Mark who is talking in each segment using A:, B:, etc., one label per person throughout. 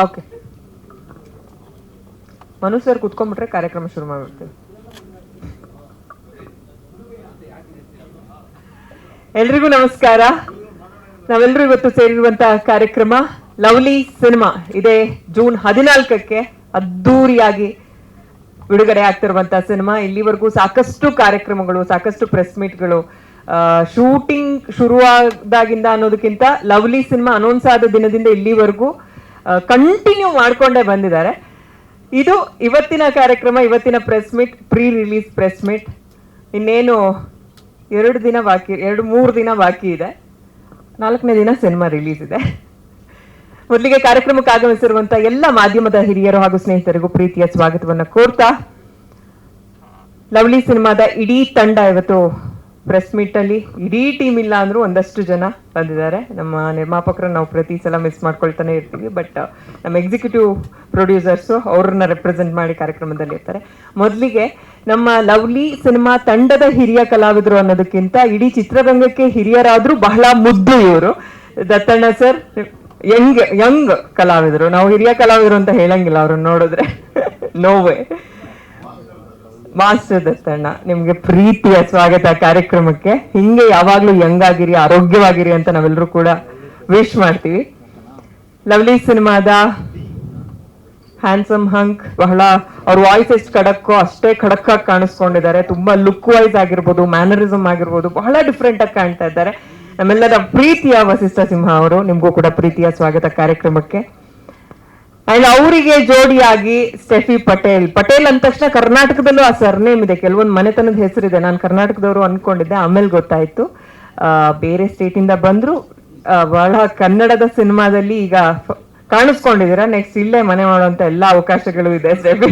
A: Okay. Manu sir ಕುತ್ಕೊಂಡ್ಬಿಟ್ರೆ ಕಾರ್ಯಕ್ರಮ ಶುರು ಮಾಡ್ಬಿಡ್ತೀವಿ ಎಲ್ರಿಗೂ ನಮಸ್ಕಾರ. ನಾವೆಲ್ಲರೂ ಇವತ್ತು ಸೇರಿರುವಂತಹ ಕಾರ್ಯಕ್ರಮ ಲವ್ಲಿ ಸಿನಿಮಾ. ಇದೇ ಜೂನ್ ಹದಿನಾಲ್ಕಕ್ಕೆ ಅದ್ದೂರಿಯಾಗಿ ಬಿಡುಗಡೆ ಆಗ್ತಿರುವಂತಹ ಸಿನಿಮಾ. ಇಲ್ಲಿವರೆಗೂ ಸಾಕಷ್ಟು ಕಾರ್ಯಕ್ರಮಗಳು, ಸಾಕಷ್ಟು ಪ್ರೆಸ್ ಮೀಟ್ಗಳು ಶೂಟಿಂಗ್ ಶುರುವಾದಾಗಿಂದ ಅನ್ನೋದಕ್ಕಿಂತ ಲವ್ಲಿ ಸಿನಿಮಾ ಅನೌನ್ಸ್ ಆದ ದಿನದಿಂದ ಇಲ್ಲಿವರೆಗೂ ಕಂಟಿನ್ಯೂ ಮಾಡ್ಕೊಂಡೇ ಬಂದಿದ್ದಾರೆ. ಇದು ಇವತ್ತಿನ ಕಾರ್ಯಕ್ರಮ, ಇವತ್ತಿನ press meet pre release press meet ಇನ್ನೇನು ಎರಡು ದಿನ ಬಾಕಿ, ಎರಡು, ಮೂರು ದಿನ ಬಾಕಿ ಇದೆ. ನಾಲ್ಕನೇ ದಿನ ಸಿನಿಮಾ ರಿಲೀಸ್ ಇದೆ. ಮೊದಲಿಗೆ ಕಾರ್ಯಕ್ರಮಕ್ಕೆ ಆಗಮಿಸಿರುವಂತಹ ಎಲ್ಲ ಮಾಧ್ಯಮದ ಹಿರಿಯರು ಹಾಗೂ ಸ್ನೇಹಿತರಿಗೂ ಪ್ರೀತಿಯ ಸ್ವಾಗತವನ್ನು ಕೋರ್ತಾ, ಲವ್ಲಿ ಸಿನಿಮಾದ ಇಡೀ ತಂಡ ಇವತ್ತು ಪ್ರೆಸ್ ಮೀಟ್ ಅಲ್ಲಿ ಇಡೀ ಟೀಮ್ ಇಲ್ಲ ಅಂದ್ರು ಒಂದಷ್ಟು ಜನ ಬಂದಿದ್ದಾರೆ ನಮ್ಮ ನಿರ್ಮಾಪಕರು ನಾವು ಪ್ರತಿ ಸಲ ಮಿಸ್ ಮಾಡ್ಕೊಳ್ತಾನೆ ಇರ್ತೀವಿ ಬಟ್ ನಮ್ಮ ಎಕ್ಸಿಕ್ಯೂಟಿವ್ ಪ್ರೊಡ್ಯೂಸರ್ಸ್ ಅವ್ರನ್ನ ರೆಪ್ರೆಸೆಂಟ್ ಮಾಡಿ ಕಾರ್ಯಕ್ರಮದಲ್ಲಿ ಇರ್ತಾರೆ. ಮೊದಲಿಗೆ ನಮ್ಮ ಲವ್ಲಿ ಸಿನಿಮಾ ತಂಡದ ಹಿರಿಯ ಕಲಾವಿದರು ಅನ್ನೋದಕ್ಕಿಂತ ಇಡೀ ಚಿತ್ರರಂಗಕ್ಕೆ ಹಿರಿಯರಾದ್ರೂ ಬಹಳ ಮುದ್ದು ಇವರು. ದತ್ತಣ್ಣ ಸರ್ ಯಂಗ್ ಯಂಗ್ ಕಲಾವಿದರು. ನಾವು ಹಿರಿಯ ಕಲಾವಿದರು ಅಂತ ಹೇಳಂಗಿಲ್ಲ ಅವ್ರನ್ನ ನೋಡಿದ್ರೆ. ನೋವೇ ಮಾಸ್ಟರ್ ದತ್ತಣ್ಣ, ನಿಮ್ಗೆ ಪ್ರೀತಿಯ ಸ್ವಾಗತ ಕಾರ್ಯಕ್ರಮಕ್ಕೆ. ಹಿಂಗೆ ಯಾವಾಗ್ಲೂ ಯಂಗ್ ಆಗಿರಿ, ಆರೋಗ್ಯವಾಗಿರಿ ಅಂತ ನಾವೆಲ್ಲರೂ ಕೂಡ ವಿಶ್ ಮಾಡ್ತೀವಿ. ಲವ್ಲಿ ಸಿನಿಮಾದ ಹ್ಯಾಂಡ್ಸಮ್ ಹಂಕ್ ಬಹಳ ಅವ್ರ ವಾಯ್ಸ್ ಎಷ್ಟು ಖಡಕ್ಕೋ ಅಷ್ಟೇ ಖಡಕ್ ಆಗಿ ಕಾಣಿಸ್ಕೊಂಡಿದ್ದಾರೆ. ತುಂಬಾ ಲುಕ್ ವೈಸ್ ಆಗಿರ್ಬೋದು ಮ್ಯಾನರಿಸಮ್ ಆಗಿರ್ಬೋದು, ಬಹಳ ಡಿಫ್ರೆಂಟ್ ಆಗಿ ಕಾಣ್ತಾ ಇದ್ದಾರೆ. ನಮ್ಮೆಲ್ಲರ ಪ್ರೀತಿಯ ವಸಿಷ್ಠ ಸಿಂಹ ಅವರು, ನಿಮ್ಗೂ ಕೂಡ ಪ್ರೀತಿಯ ಸ್ವಾಗತ ಕಾರ್ಯಕ್ರಮಕ್ಕೆ. ಅಂಡ್ ಅವರಿಗೆ ಜೋಡಿಯಾಗಿ ಸ್ಟೆಫಿ ಪಟೇಲ್ ಪಟೇಲ್ ಅಂದ ತಕ್ಷಣ ಕರ್ನಾಟಕದಲ್ಲೂ ಆ ಸರ್ನೇಮ್ ಇದೆ. ಕೆಲವೊಂದು ಮನೆತನದ ಹೆಸರಿದೆ. ನಾನು ಕರ್ನಾಟಕದವರು ಅನ್ಕೊಂಡಿದ್ದೆ. ಆಮೇಲೆ ಗೊತ್ತಾಯ್ತು. ಬೇರೆ ಸ್ಟೇಟ್ ಇಂದ ಬಂದ್ರು. ಬಹಳ ಕನ್ನಡದ ಸಿನಿಮಾದಲ್ಲಿ ಈಗ ಕಾಣಿಸ್ಕೊಂಡಿದ್ದೀರಾ? ನೆಕ್ಸ್ಟ್ ಇಲ್ಲೇ ಮನೆ ಮಾಡುವಂತ ಎಲ್ಲಾ ಅವಕಾಶಗಳು ಇದೆ ಸ್ಟೆಫಿ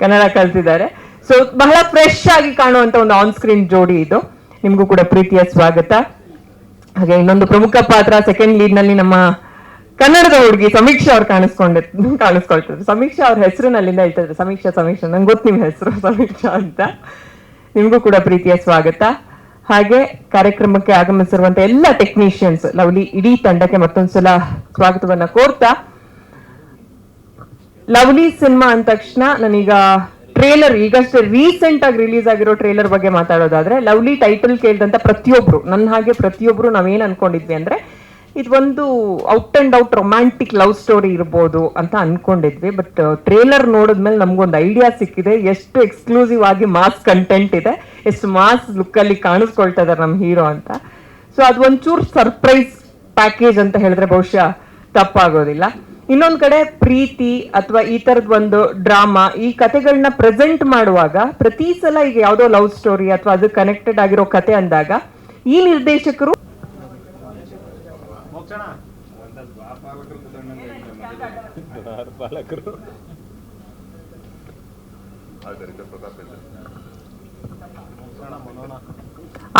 A: ಕನ್ನಡ ಕಲ್ತಿದ್ದಾರೆ. ಸೊ ಬಹಳ ಫ್ರೆಶ್ ಆಗಿ ಕಾಣುವಂತ ಒಂದು ಆನ್ ಸ್ಕ್ರೀನ್ ಜೋಡಿ ಇದು. ನಿಮ್ಗೂ ಕೂಡ ಪ್ರೀತಿಯ ಸ್ವಾಗತ. ಹಾಗೆ ಇನ್ನೊಂದು ಪ್ರಮುಖ ಪಾತ್ರ ಸೆಕೆಂಡ್ ಲೀಡ್ನಲ್ಲಿ ನಮ್ಮ ಕನ್ನಡದ ಹುಡುಗಿ ಸಮೀಕ್ಷಾ ಅವ್ರು ಕಾಣಿಸ್ಕೊಂಡಿ ಕಾಣಿಸ್ಕೊಳ್ತಿದ್ರು. ಸಮೀಕ್ಷಾ ಅವ್ರ ಹೆಸರಿನಲ್ಲಿಂದ ಹೇಳ್ತಿದ್ರು. ಸಮೀಕ್ಷಾ ಸಮೀಕ್ಷಾ. ನಂಗೆ ಗೊತ್ತು ನಿಮ್ಮ ಹೆಸರು, ಸಮೀಕ್ಷಾ ಅಂತ. ನಿಮ್ಗೂ ಕೂಡ ಪ್ರೀತಿಯ ಸ್ವಾಗತ. ಹಾಗೆ ಕಾರ್ಯಕ್ರಮಕ್ಕೆ ಆಗಮಿಸಿರುವಂತ ಎಲ್ಲ ಟೆಕ್ನಿಷಿಯನ್ಸ್ ಲವ್ಲಿ, ಇಡೀ ತಂಡಕ್ಕೆ ಮತ್ತೊಂದ್ಸಲ ಸ್ವಾಗತವನ್ನ ಕೋರ್ತಾ. ಲವ್ಲಿ ಸಿನಿಮಾ ಅಂದ ತಕ್ಷಣ ನಾನೀಗ ಟ್ರೇಲರ್, ಈಗಷ್ಟೇ ರೀಸೆಂಟ್ ಆಗಿ ರಿಲೀಸ್ ಆಗಿರೋ ಟ್ರೇಲರ್ ಬಗ್ಗೆ ಮಾತಾಡೋದಾದ್ರೆ, ಲವ್ಲಿ ಟೈಟಲ್ ಕೇಳಿದಂತ ಪ್ರತಿಯೊಬ್ರು ನನ್ನ ಹಾಗೆ ಪ್ರತಿಯೊಬ್ರು ನಾವೇನ್ ಅನ್ಕೊಂಡಿದ್ವಿ ಅಂದ್ರೆ ಇದೊಂದು out and out romantic love story ಇರ್ಬೋದು ಅಂತ ಅನ್ಕೊಂಡಿದ್ವಿ, ಬಟ್ ಟ್ರೇಲರ್ ನೋಡಿದ್ಮೇಲೆ ನಮ್ಗೊಂದು ಐಡಿಯಾ ಸಿಕ್ಕಿದೆ. ಎಷ್ಟು ಎಕ್ಸ್ಕ್ಲೂಸಿವ್ ಆಗಿ ಮಾಸ್ ಕಂಟೆಂಟ್ ಇದೆ, ಎಷ್ಟು ಮಾಸ್ ಲುಕ್ ಅಲ್ಲಿ ಕಾಣಿಸ್ಕೊಳ್ತಾ ಇದಾರೆ ನಮ್ಮ ಹೀರೋ ಅಂತ. ಸೊ ಅದು ಒಂಚೂರು ಸರ್ಪ್ರೈಸ್ ಪ್ಯಾಕೇಜ್ ಅಂತ ಹೇಳಿದ್ರೆ ಬಹುಶಃ ತಪ್ಪಾಗೋದಿಲ್ಲ. ಇನ್ನೊಂದ್ ಕಡೆ ಪ್ರೀತಿ ಅಥವಾ ಈ ಥರದ ಒಂದು ಡ್ರಾಮಾ, ಈ ಕತೆಗಳನ್ನ ಪ್ರೆಸೆಂಟ್ ಮಾಡುವಾಗ ಪ್ರತಿ ಸಲ ಈಗ ಯಾವುದೋ ಲವ್ ಸ್ಟೋರಿ ಅಥವಾ ಅದು ಕನೆಕ್ಟೆಡ್ ಆಗಿರೋ ಕತೆ ಅಂದಾಗ ಈ ನಿರ್ದೇಶಕರು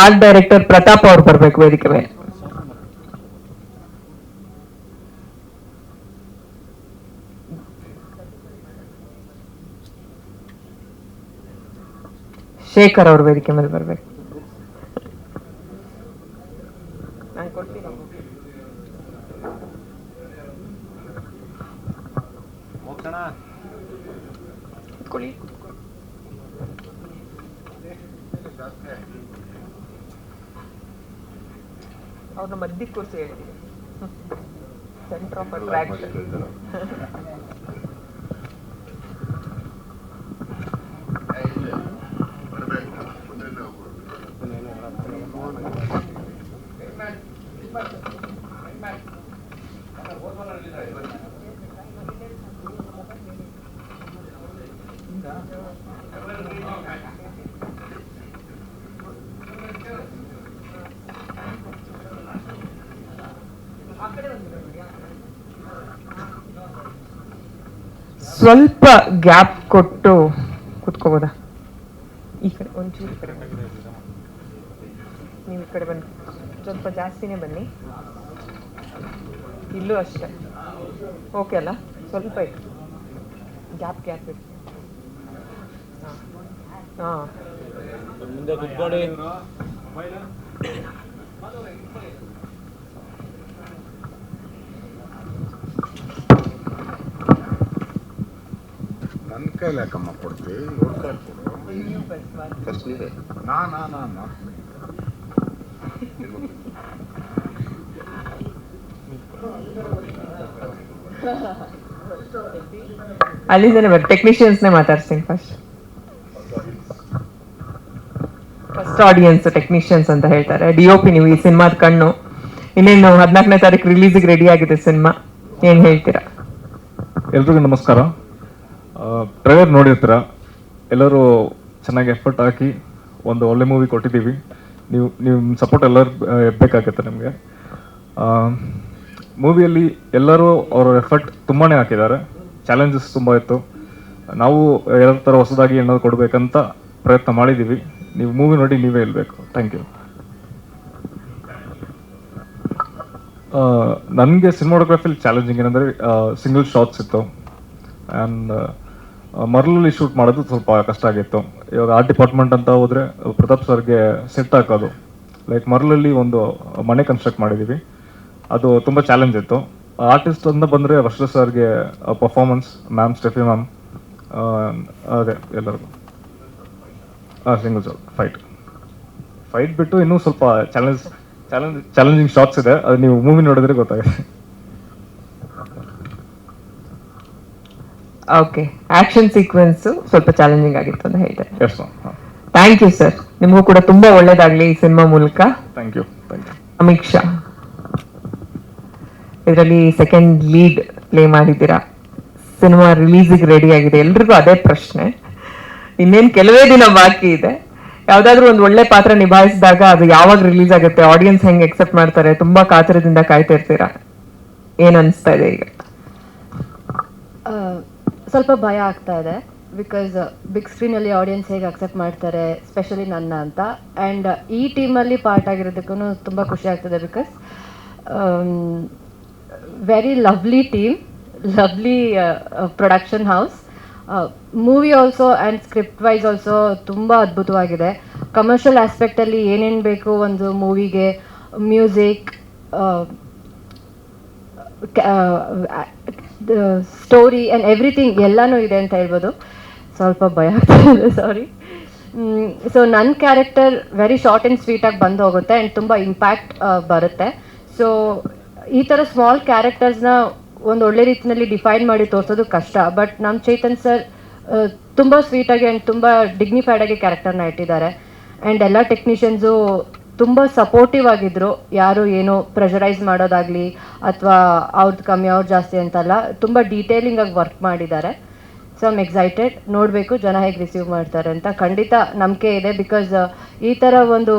A: ಆರ್ಟ್ ಡೈರೆಕ್ಟರ್ ಪ್ರತಾಪ್ ಅವ್ರು ಬರ್ಬೇಕು ವೇದಿಕೆ ಮೇಲೆ ಶೇಖರ್ ಅವ್ರ ವೇದಿಕೆ ಮೇಲೆ ಬರ್ಬೇಕು. ಕೂತ್ಕೊಳ್ಳಿ. ಅವ್ರನ್ನ ಮಧ್ಯಕ್ಕೆ ಕೂರಿಸಿ ಹೇಳ್ತೀನಿ ಸೆಂಟರ್ ಆಫ್ ಅಟ್ರಾಕ್ಷನ್ ಸ್ವಲ್ಪ ಗ್ಯಾಪ್ ಕೊಟ್ಟು ಕುತ್ಕೋಬೋದಾ? ಈ ಕಡೆ ಒಂಚೂರು ಕಡೆ. ನೀವು ಈ ಕಡೆ ಬನ್ನಿ. ಸ್ವಲ್ಪ ಜಾಸ್ತಿನೇ ಬನ್ನಿ. ಇಲ್ಲೂ ಅಷ್ಟೇ. ಓಕೆ ಅಲ್ಲ? ಸ್ವಲ್ಪ ಇತ್ತು ಗ್ಯಾಪ್ ಗ್ಯಾಪ್ ಇತ್ತು ಹಾಂ.
B: ಮುಂದೆ
C: ನನ್ನ ಕೈಲಿ ಯಾಕಮ್ಮ ಟೆಕ್ನಿಷಿಯನ್ಸ್ ಇವ್ರ ಕೈಲಿ ಕೊಡು.
B: ಫಸ್ಟ್ ನೀವೇ.
C: ನಾ ನಾ ನಾ ನಾ.
A: ಬರ್ ಟೆಕ್ನಿಷಿಯನ್ಸ್ನೇ ಮಾತಾಡ್ತೀನಿ ಫಸ್ಟ್ ಫಸ್ಟ್ ಆಡಿಯನ್ಸ್ ಟೆಕ್ನಿಷಿಯನ್ಸ್ ಅಂತ ಹೇಳ್ತಾರೆ. ಡಿ ಒ ಪಿ ನೀವು ಈ ಸಿನಿಮಾದ ಕಣ್ಣು. ಇನ್ನೇನು ಹದಿನಾಲ್ಕನೇ ತಾರೀಕು ರಿಲೀಸಿಗೆ ರೆಡಿ ಆಗಿದೆ ಸಿನಿಮಾ. ಏನ್ ಹೇಳ್ತೀರಾ?
D: ಎಲ್ರಿಗೂ ನಮಸ್ಕಾರ. ಟ್ರೈಲರ್ ನೋಡಿರ್ತೀರ ಎಲ್ಲರೂ ಚೆನ್ನಾಗಿ ಎಫರ್ಟ್ ಹಾಕಿ ಒಂದು ಒಳ್ಳೆ ಮೂವಿ ಕೊಟ್ಟಿದ್ದೀವಿ. ನೀವು ನಿಮ್ಮ ಸಪೋರ್ಟ್ ಎಲ್ಲರೂ ಬೇಕಾಗುತ್ತೆ ನಮಗೆ. ಮೂವಿಯಲ್ಲಿ ಎಲ್ಲರೂ ಅವರ ಎಫರ್ಟ್ ತುಂಬಾ ಹಾಕಿದ್ದಾರೆ. ಚಾಲೆಂಜಸ್ ತುಂಬ ಇತ್ತು. ನಾವು ಎಲ್ಲ ಥರ ಹೊಸದಾಗಿ ಏನಾದ್ರು ಕೊಡಬೇಕಂತ ಪ್ರಯತ್ನ ಮಾಡಿದ್ದೀವಿ. ನೀವು ಮೂವಿ ನೋಡಿ ನೀವೇ ಹೇಳಬೇಕು. ಥ್ಯಾಂಕ್ ಯು ನನಗೆ ಸಿನಿಮಾಟೋಗ್ರಫಿಲಿ ಚಾಲೆಂಜಿಂಗ್ ಏನಂದರೆ ಸಿಂಗಲ್ ಶಾಟ್ಸ್ ಇತ್ತು. ಆ್ಯಂಡ್ ಮರಳಲ್ಲಿ ಶೂಟ್ ಮಾಡೋದು ಸ್ವಲ್ಪ ಕಷ್ಟ ಆಗಿತ್ತು. ಇವಾಗ ಆರ್ಟ್ ಡಿಪಾರ್ಟ್ಮೆಂಟ್ ಅಂತ ಹೋದ್ರೆ ಪ್ರತಾಪ್ ಸರ್ಗೆ ಸೆಟ್ ಹಾಕೋದು. ಲೈಕ್ ಮರಳಲ್ಲಿ ಒಂದು ಮನೆ ಕನ್ಸ್ಟ್ರಕ್ಟ್ ಮಾಡಿದ್ದೀವಿ ಅದು ತುಂಬ ಚಾಲೆಂಜ್ ಇತ್ತು. ಆರ್ಟಿಸ್ಟ್ ಅಂತ ಬಂದರೆ ವರ್ಷ ಸರ್ಗೆ ಪರ್ಫಾರ್ಮೆನ್ಸ್ ಮ್ಯಾಮ್ ಸ್ಟೆಫಿ ಮ್ಯಾಮ್ ಅದೇ ಎಲ್ಲರಿಗೂ. ಹಾಂ ಸಿಂಗಲ್ ಶಾಟ್ ಫೈಟ್ ಫೈಟ್ ಬಿಟ್ಟು ಇನ್ನೂ ಸ್ವಲ್ಪ ಚಾಲೆಂಜ್ ಚಾಲೆಂಜ್ ಚಾಲೆಂಜಿಂಗ್ ಶಾಟ್ಸ್ ಇದೆ. ಅದು ನೀವು ಮೂವಿ ನೋಡಿದ್ರೆ ಗೊತ್ತಾಗುತ್ತೆ.
A: ಓಕೆ ಆಕ್ಷನ್ ಸೀಕ್ವೆನ್ಸ್ ಸ್ವಲ್ಪ ಚಾಲೆಂಜಿಂಗ್ ಆಗಿತ್ತು ಅಂತ ಹೇಳ್ತಾರೆ
D: yes ma'am
A: thank you sir ನಿಮಗೂ ಕೂಡ ತುಂಬಾ ಒಳ್ಳೇದಾಗ್ಲಿ ಈ ಸಿನಿಮಾ ಮೂಲಕ.
D: Thank you thank you
A: Amit Shah. ಇದರಲ್ಲಿ ಸೆಕೆಂಡ್ ಲೀಡ್ ಪ್ಲೇ ಮಾಡಿದ್ದೀರಾ? ಸಿನಿಮಾ ರಿಲೀಸಿಗೆ ರೆಡಿ ಆಗಿದೆ. ಎಲ್ರಿಗೂ ಅದೇ ಪ್ರಶ್ನೆ. ಇನ್ನೇನು ಕೆಲವೇ ದಿನ ಬಾಕಿ ಇದೆ. ಯಾವ್ದಾದ್ರು ಒಂದು ಒಳ್ಳೆ ಪಾತ್ರ ನಿಭಾಯಿಸಿದಾಗ ಅದು ಯಾವಾಗ ರಿಲೀಸ್ ಆಗುತ್ತೆ? ಆಡಿಯನ್ಸ್ ಹೆಂಗ್ ಎಕ್ಸೆಪ್ಟ್ ಮಾಡ್ತಾರೆ? ತುಂಬಾ ಕಾತರದಿಂದ ಕಾಯ್ತಾ ಇರ್ತೀರಾ? ಏನ್ ಅನ್ಸ್ತಾ ಇದೆ ಈಗ?
E: ಸ್ವಲ್ಪ ಭಯ ಆಗ್ತಾ ಇದೆ ಬಿಕಾಸ್ ಬಿಗ್ ಸ್ಕ್ರೀನಲ್ಲಿ ಆಡಿಯನ್ಸ್ ಹೇಗೆ ಅಕ್ಸೆಪ್ಟ್ ಮಾಡ್ತಾರೆ ಸ್ಪೆಷಲಿ ನನ್ನ ಅಂತ. ಆ್ಯಂಡ್ ಈ ಟೀಮಲ್ಲಿ ಪಾರ್ಟ್ ಆಗಿರೋದಕ್ಕೂ ತುಂಬ ಖುಷಿ ಆಗ್ತದೆ because very lovely team lovely production house movie also and script wise also ತುಂಬ ಅದ್ಭುತವಾಗಿದೆ. ಕಮರ್ಷಿಯಲ್ ಆಸ್ಪೆಕ್ಟಲ್ಲಿ ಏನೇನು ಬೇಕು ಒಂದು ಮೂವಿಗೆ ಮ್ಯೂಸಿಕ್ ಸ್ಟೋರಿ ಆ್ಯಂಡ್ ಎವ್ರಿಥಿಂಗ್ ಎಲ್ಲನೂ ಇದೆ ಅಂತ ಹೇಳ್ಬೋದು. ಸ್ವಲ್ಪ ಭಯ ಆಗ್ತಿದೆ ಸಾರಿ ಸೊ ನನ್ನ ಕ್ಯಾರೆಕ್ಟರ್ ವೆರಿ ಶಾರ್ಟ್ ಆ್ಯಂಡ್ ಸ್ವೀಟಾಗಿ ಬಂದು ಹೋಗುತ್ತೆ ಆ್ಯಂಡ್ ತುಂಬ ಇಂಪ್ಯಾಕ್ಟ್ ಬರುತ್ತೆ. ಸೊ ಈ ಥರ ಸ್ಮಾಲ್ ಕ್ಯಾರೆಕ್ಟರ್ಸ್ನ ಒಂದು ಒಳ್ಳೆ ರೀತಿಯಲ್ಲಿ ಡಿಫೈನ್ ಮಾಡಿ ತೋರಿಸೋದು ಕಷ್ಟ. ಬಟ್ ನಮ್ಮ ಚೇತನ್ ಸರ್ ತುಂಬ ಸ್ವೀಟಾಗಿ ಆ್ಯಂಡ್ ತುಂಬ ಡಿಗ್ನಿಫೈಡ್ ಆಗಿ ಕ್ಯಾರೆಕ್ಟರ್ನ ಇಟ್ಟಿದ್ದಾರೆ. ಆ್ಯಂಡ್ ಎಲ್ಲ ಟೆಕ್ನಿಷಿಯನ್ಸು ತುಂಬ ಸಪೋರ್ಟಿವ್ ಆಗಿದ್ರು. ಯಾರು ಏನು ಪ್ರೆಷರೈಸ್ ಮಾಡೋದಾಗ್ಲಿ ಅಥವಾ ಅವ್ರದ್ದು ಕಮ್ಮಿ ಅವ್ರದ್ದು ಜಾಸ್ತಿ ಅಂತಲ್ಲ, ತುಂಬ ಡೀಟೇಲಿಂಗ್ ಆಗಿ ವರ್ಕ್ ಮಾಡಿದ್ದಾರೆ. ಸೊ ಐಮ್ ಎಕ್ಸೈಟೆಡ್ ನೋಡಬೇಕು ಜನ ಹೇಗೆ ರಿಸೀವ್ ಮಾಡ್ತಾರೆ ಅಂತ. ಖಂಡಿತ ನಂಬಿಕೆ ಇದೆ ಬಿಕಾಸ್ ಈ ಥರ ಒಂದು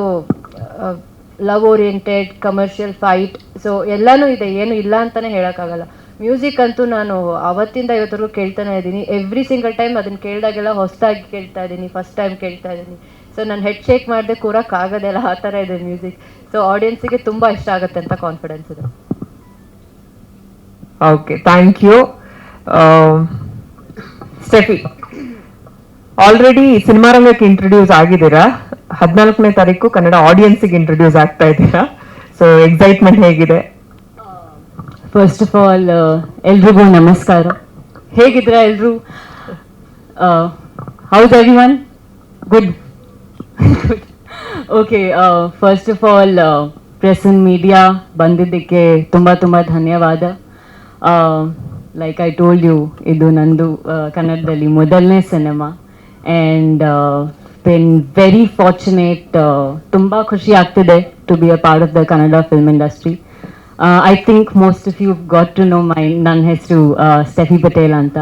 E: love oriented commercial fight so ಎಲ್ಲನೂ ಇದೆ. ಏನು ಇಲ್ಲ ಅಂತಲೇ ಹೇಳೋಕ್ಕಾಗಲ್ಲ. ಮ್ಯೂಸಿಕ್ ಅಂತೂ ನಾನು ಅವತ್ತಿಂದ ಇವತ್ತರೆಗೂ ಕೇಳ್ತಾನೆ ಇದ್ದೀನಿ. ಎವ್ರಿ ಸಿಂಗಲ್ ಟೈಮ್ ಅದನ್ನು ಕೇಳಿದಾಗೆಲ್ಲ ಹೊಸದಾಗಿ ಕೇಳ್ತಾ ಇದ್ದೀನಿ. ಫಸ್ಟ್ ಟೈಮ್ ಕೇಳ್ತಾ ಇದ್ದೀನಿ. ಸೊ ನಾನು ಹೆಡ್ ಶೇಕ್ ಮಾಡದೆ ಇಲ್ಲ ಆ ಥರ ಇದೆ ಮ್ಯೂಸಿಕ್ ಸೊ ಆಡಿಯನ್ಸಿಗೆ ತುಂಬ ಇಷ್ಟ ಆಗುತ್ತೆ ಅಂತ ಕಾನ್ಫಿಡೆನ್ಸ್ ಇದೆ
A: okay thank you Stephy already cinema ರಂಗಕ್ಕೆ ಇಂಟ್ರೊಡ್ಯೂಸ್ ಆಗಿದ್ದೀರಾ? ಹದಿನಾಲ್ಕನೇ ತಾರೀಕು ಕನ್ನಡ ಆಡಿಯನ್ಸಿಗೆ ಇಂಟ್ರೊಡ್ಯೂಸ್ ಆಗ್ತಾ ಇದ್ದೀರಾ? ಸೊ ಎಕ್ಸೈಟ್ಮೆಂಟ್ ಹೇಗಿದೆ?
F: ಫಸ್ಟ್ ಆಫ್ ಆಲ್ ಎಲ್ರಿಗೂ ನಮಸ್ಕಾರ. ಹೇಗಿದ್ರ ಎಲ್ರು? How's everyone good okay first of all press and media ಬಂದಿದ್ದಕ್ಕೆ ತುಂಬ ತುಂಬ ಧನ್ಯವಾದ. ಲೈಕ್ ಐ ಟೋಲ್ಡ್ ಯು ಇದು ನಂದು ಆ, ಕನ್ನಡದಲ್ಲಿ ಮೊದಲನೇ cinema and been very fortunate ತುಂಬ ಖುಷಿ ಆಗ್ತಿದೆ to be a part of the Kannada film industry I think most of you got to know my ನನ್ನ ಹೆಸರು ಸ್ಟೆಫಿ ಪಟೇಲ್ ಅಂತ.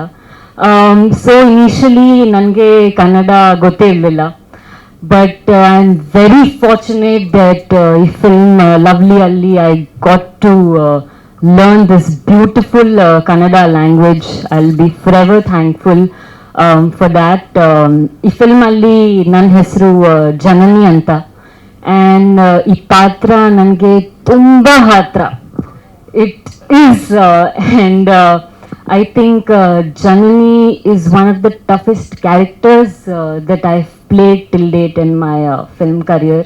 F: ಸೊ ಇನಿಷಿಯಲಿ ನನಗೆ ಕನ್ನಡ ಗೊತ್ತೇ ಇರಲಿಲ್ಲ. but I am very fortunate that ಈ ಫಿಲ್ಮ್ ಲವ್ಲಿ ಅಲ್ಲಿ I got to learn this beautiful Kannada language I will be for thankful for that ಈ film ಅಲ್ಲಿ ನನ್ನ ಹೆಸರು ಜನನಿ ಅಂತ ಆ್ಯಂಡ್ ಈ ಪಾತ್ರ ನನಗೆ ತುಂಬ ಹತ್ರ it is uh, and uh, i think uh, janani is one of the toughest uh, played till date in my uh, film career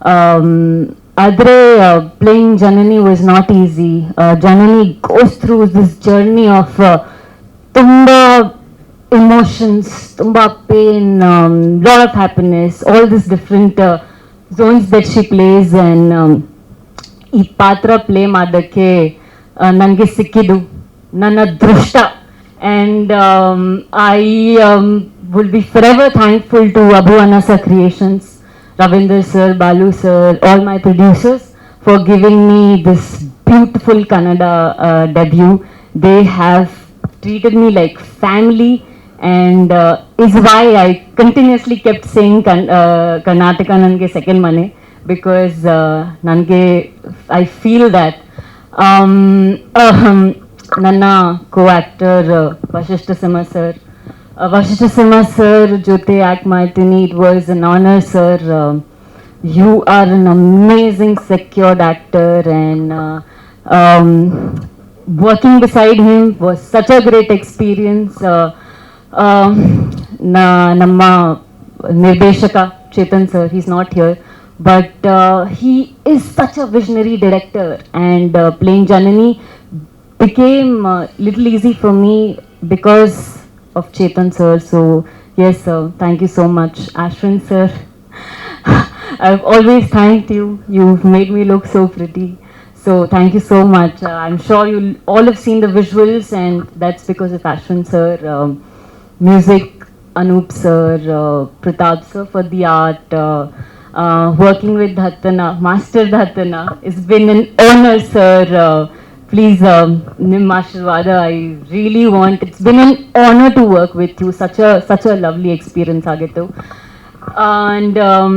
F: um, adre uh, playing janani was not easy uh, janani goes through this journey of uh, tumba emotions, tumba pain, um, lot of happiness, all these different uh, zones that she plays and um, ಈ ಪಾತ್ರ play ಮಾಡೋಕ್ಕೆ ನನಗೆ ಸಿಕ್ಕಿದ್ದು ನನ್ನ ಅದೃಷ್ಟ and I will be for ever thankful to Abhu Anasa creations Ravindra sir Balu sir all my producers for giving me this beautiful Kannada debut they have treated me like family and uh, is why I continuously kept saying kan- uh, Karnataka ನನಗೆ second ಮನೆ because ನನಗೆ I feel that ನನ್ನ co actor Vasishta Simha sir Vashishtha ಸಿಂಹ sir ಜೊತೆ act ಮಾಡ್ತೀನಿ it was an honour sir you are an amazing secured actor and uh, um, working beside him was such a great experience uh, um, na- ನಮ್ಮ ನಿರ್ದೇಶಕ Chetan sir he's not here but uh, he is such a visionary director and uh, playing janani became uh, little easy for me because of chetan sir so yes sir thank you so much ashwin sir I've always thanked you. You've made me look so pretty. So thank you so much. Uh, I'm sure you all have seen the visuals, and that's because of Ashwin sir, um, music, Anup sir, uh, Pratap sir for the art. Uh, uh, working with Dhatana, Master Dhatana, it's been an honor, sir. Uh, please, um, Nim Ashirwada, I really want. It's been an honor to work with you. Such a such a lovely experience. And um,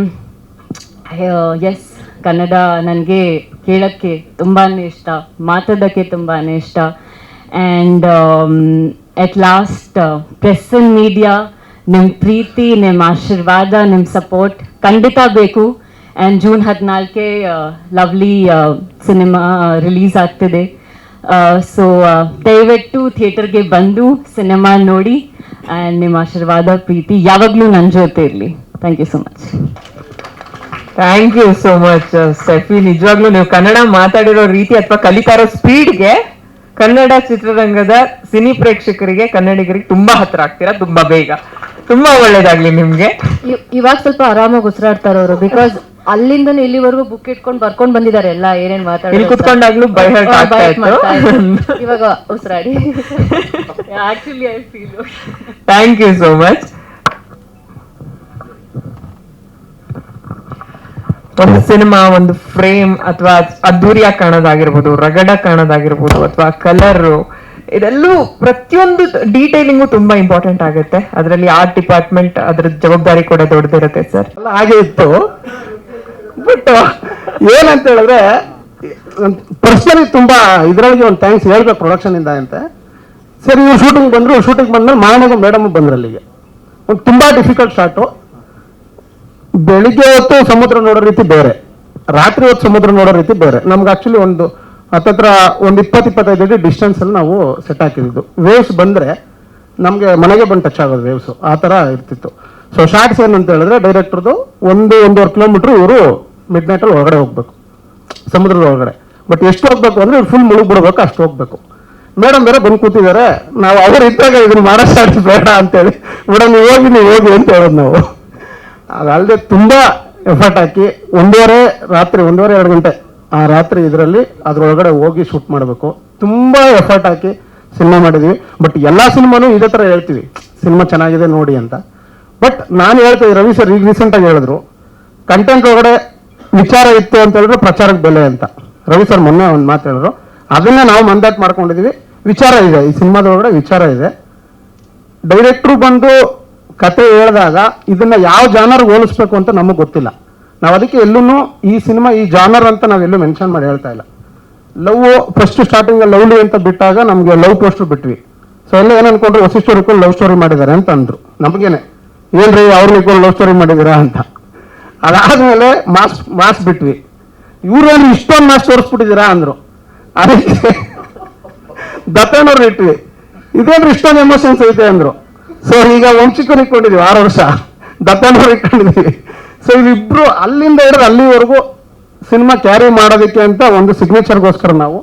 F: yes Kannada ನನಗೆ ಕೇಳೋಕ್ಕೆ ತುಂಬಾ ಇಷ್ಟ ಮಾತಾಡೋಕ್ಕೆ ತುಂಬಾ ಇಷ್ಟ and at last press and media ನಿಮ್ಮ ಪ್ರೀತಿ ನಿಮ್ಮ ಆಶೀರ್ವಾದ ನಿಮ್ಮ ಸಪೋರ್ಟ್ ಖಂಡಿತ ಬೇಕು ಆ್ಯಂಡ್ ಜೂನ್ ಹದಿನಾಲ್ಕೇ ಲವ್ಲಿ ಸಿನಿಮಾ ರಿಲೀಸ್ ಆಗ್ತಿದೆ ಸೊ ದಯವಿಟ್ಟು ಥಿಯೇಟರ್ಗೆ ಬಂದು ಸಿನಿಮಾ ನೋಡಿ ಆ್ಯಂಡ್ ನಿಮ್ಮ ಆಶೀರ್ವಾದ ಪ್ರೀತಿ ಯಾವಾಗಲೂ ನನ್ನ ಜೊತೆ ಇರಲಿ. Thank you so much
A: thank you so much Stephy ನಿಜವಾಗ್ಲೂ ನೀವು ಕನ್ನಡ ಮಾತಾಡಿರೋ ರೀತಿ ಅಥವಾ ಕಲಿತಾ ಇರೋ ಸ್ಪೀಡ್ಗೆ ಕನ್ನಡ ಚಿತ್ರರಂಗದ ಸಿನಿ ಪ್ರೇಕ್ಷಕರಿಗೆ ಕನ್ನಡಿಗರಿಗೆ ತುಂಬಾ ಹತ್ರ ಆಗ್ತೀರಾ? ತುಂಬಾ ಬೇಗ. ತುಂಬಾ ಒಳ್ಳೇದಾಗ್ಲಿ ನಿಮ್ಗೆ.
E: ಇವಾಗ ಸ್ವಲ್ಪ ಆರಾಮಾಗಿ ಉಸಿರಾಡ್ತಾರವ್ರು ಬಿಕಾಸ್ ಅಲ್ಲಿಂದ ಇಲ್ಲಿವರೆಗೂ ಬುಕ್ ಇಟ್ಕೊಂಡು ಬರ್ಕೊಂಡ್ ಬಂದಿದ್ದಾರೆ ಎಲ್ಲ ಏನೇನ್
A: ಇತ್ತು.
E: ಇವಾಗ ಉಸಿರಾಡಿ
F: actually I feel
A: thank you so much ಒಂದು ಸಿನಿಮಾ ಒಂದು ಫ್ರೇಮ್ ಅಥವಾ ಅದ್ದೂರಿಯಾಗಿ ಕಾಣೋದಾಗಿರ್ಬೋದು ರಗಡ ಕಾಣೋದಾಗಿರ್ಬೋದು ಅಥವಾ ಕಲರ್ ಇದೆಲ್ಲೂ ಪ್ರತಿಯೊಂದು ಡೀಟೇಲಿಂಗು ತುಂಬಾ ಇಂಪಾರ್ಟೆಂಟ್ ಆಗುತ್ತೆ. ಅದರಲ್ಲಿ ಆರ್ಟ್ ಡಿಪಾರ್ಟ್ಮೆಂಟ್ ಅದ್ರ ಜವಾಬ್ದಾರಿ ಕೂಡ ದೊಡ್ಡದಿರುತ್ತೆ ಸರ್
G: ಹಾಗೆ ಇತ್ತು. ಬಟ್ ಏನಂತ ಹೇಳಿದ್ರೆ ಪರ್ಸನಲಿ ತುಂಬಾ ಇದರೊಳಗೆ ಒಂದು ಥ್ಯಾಂಕ್ಸ್ ಹೇಳ್ಬೇಕು ಪ್ರೊಡಕ್ಷನ್ ಇಂದ ಅಂತ. ಸರಿ, ಇವ್ರು ಶೂಟಿಂಗ್ ಬಂದ್ರು ಶೂಟಿಂಗ್ ಬಂದ್ಮೇಲೆ ಮಾರನೆಗೆ ಮೇಡಮ್ ಬಂದ್ರು ಅಲ್ಲಿಗೆ. ಒಂದು ತುಂಬಾ ಡಿಫಿಕಲ್ಟ್ ಶಾಟು ಬೆಳಿಗ್ಗೆ ಹೊತ್ತು ಸಮುದ್ರ ನೋಡೋ ರೀತಿ ಬೇರೆ. ರಾತ್ರಿ ಹೊತ್ತು ಸಮುದ್ರ ನೋಡೋ ರೀತಿ ಬೇರೆ. ನಮ್ಗೆ ಆಕ್ಚುಲಿ ಒಂದು ಹತ್ತತ್ರ ಒಂದು ಇಪ್ಪತ್ತು, ಇಪ್ಪತ್ತೈದು ಅಡಿ ಡಿಸ್ಟೆನ್ಸ್ ಅಲ್ಲಿ ನಾವು ಸೆಟ್ ಹಾಕಿದ್ದು. ವೇವ್ಸ್ ಬಂದ್ರೆ ನಮಗೆ ಮನೆಗೆ ಬಂದು ಟಚ್ ಆಗೋದು ವೇವ್ಸ್ ಆ ಥರ ಇರ್ತಿತ್ತು. ಸೊ ಶಾರ್ಟ್ಸ್ ಏನಂತ ಹೇಳಿದ್ರೆ ಡೈರೆಕ್ಟರ್ದು ಒಂದು, ಒಂದೂವರೆ ಕಿಲೋಮೀಟ್ರ್ ಇವರು ಮಿಡ್ ನೈಟಲ್ಲಿ ಒಳಗಡೆ ಹೋಗ್ಬೇಕು. ಸಮುದ್ರದ ಒಳಗಡೆ. ಬಟ್ ಎಷ್ಟು ಹೋಗ್ಬೇಕು ಅಂದ್ರೆ ಫುಲ್ ಮುಳುಗ್ ಬಿಡ್ಬೇಕು ಅಷ್ಟು ಹೋಗ್ಬೇಕು. ಮೇಡಮ್ ಬೇರೆ ಬಂದು ಕೂತಿದ್ದಾರೆ. ನಾವು ಅವ್ರು ಇದ್ದಾಗ ಇದನ್ನ ಮಾಡೋ ಬೇಡ ಅಂತೇಳಿ. ಮೇಡಮ್ ನೀವು ಹೋಗಿ ನೀವು ಹೋಗಿ ಅಂತ ಹೇಳೋದು ನಾವು. ಅದಲ್ಲದೆ ತುಂಬಾ ಎಫರ್ಟ್ ಹಾಕಿ ಒಂದೂವರೆ, ರಾತ್ರಿ ಒಂದೂವರೆ, ಎರಡು ಗಂಟೆ ಆ ರಾತ್ರಿ ಇದರಲ್ಲಿ ಅದ್ರೊಳಗಡೆ ಹೋಗಿ ಶೂಟ್ ಮಾಡಬೇಕು. ತುಂಬಾ ಎಫರ್ಟ್ ಹಾಕಿ ಸಿನಿಮಾ ಮಾಡಿದ್ವಿ. ಬಟ್ ಎಲ್ಲಾ ಸಿನಿಮಾನು ಇದೇ ತರ ಹೇಳ್ತೀವಿ. ಸಿನಿಮಾ ಚೆನ್ನಾಗಿದೆ ನೋಡಿ ಅಂತ. ಬಟ್ ನಾನು ಹೇಳ್ತೀವಿ ರವಿ ಸರ್ ಈಗ ರೀಸೆಂಟ್ ಆಗಿ ಹೇಳಿದ್ರು ಕಂಟೆಂಟ್ ಒಳಗಡೆ ವಿಚಾರ ಇತ್ತು ಅಂತ ಹೇಳಿದ್ರು ಪ್ರಚಾರಕ್ಕೆ ಬೆಲೆ ಅಂತ. ರವಿ ಸರ್ ಮೊನ್ನೆ ಒಂದು ಮಾತು ಹೇಳಿದ್ರು. ಅದನ್ನೇ ನಾವು ಮಂದಾಟ್ ಮಾಡ್ಕೊಂಡಿದೀವಿ. ವಿಚಾರ ಇದೆ, ಈ ಸಿನಿಮಾದೊಳಗಡೆ ವಿಚಾರ ಇದೆ. ಡೈರೆಕ್ಟ್ರು ಬಂದು ಕತೆ ಹೇಳಿದಾಗ ಇದನ್ನ ಯಾವ ಜಾನರ್ ಹೋಲಿಸ್ಬೇಕು ಅಂತ ನಮಗೆ ಗೊತ್ತಿಲ್ಲ. ನಾವು ಅದಕ್ಕೆ ಎಲ್ಲೂ ಈ ಸಿನಿಮಾ ಈ ಜಾನರ್ ಅಂತ ನಾವೆಲ್ಲೂ ಮೆನ್ಷನ್ ಮಾಡಿ ಹೇಳ್ತಾ ಇಲ್ಲ. ಲವ್ ಫಸ್ಟ್ ಸ್ಟಾರ್ಟಿಂಗ್ ಲವ್ಲಿ ಅಂತ ಬಿಟ್ಟಾಗ ನಮಗೆ ಲವ್ ಪೋಸ್ಟರ್ ಬಿಟ್ವಿ. ಸೊ ಎಲ್ಲ ಏನ್ ಅನ್ಕೊಂಡ್ರು ವಸಿಷ್ಠ ಲವ್ ಸ್ಟೋರಿ ಮಾಡಿದ್ದಾರೆ ಅಂತ ಅಂದ್ರು. ನಮಗೇನೆ. ಏನ್ರಿ ಅವ್ರನ್ನ ಲವ್ ಸ್ಟೋರಿ ಮಾಡಿದ್ದೀರಾ ಅಂತ. ಅದಾದ್ಮೇಲೆ ಮಾಸ್ ಮಾಸ್ ಬಿಟ್ವಿ. ಇವ್ರೇನು ಇಷ್ಟೊಂದು ಮಾಸ್ ತೋರಿಸ್ಬಿಟ್ಟಿದ್ದೀರಾ ಅಂದ್ರು. ಅದಕ್ಕೆ ದತ್ತನವ್ರು ಇಟ್ವಿ. ಇದೇನು ಇಷ್ಟೊಂದು ಎಮೋಷನ್ಸ್ ಐತೆ ಅಂದ್ರು. ಸೊ ಈಗ ವಂಶಿಕರು ಇಟ್ಕೊಂಡಿದ್ವಿ, ಆರು ವರ್ಷ. ದತ್ತನವ್ರು ಇಟ್ಕೊಂಡಿದ್ವಿ. ಸೊ ಇವಿಬ್ರು ಅಲ್ಲಿಂದ ಹಿಡಿದು ಅಲ್ಲಿವರೆಗೂ ಸಿನಿಮಾ ಕ್ಯಾರಿ ಮಾಡೋದಕ್ಕೆ ಅಂತ ಒಂದು ಸಿಗ್ನೇಚರ್ಗೋಸ್ಕರ ನಾವು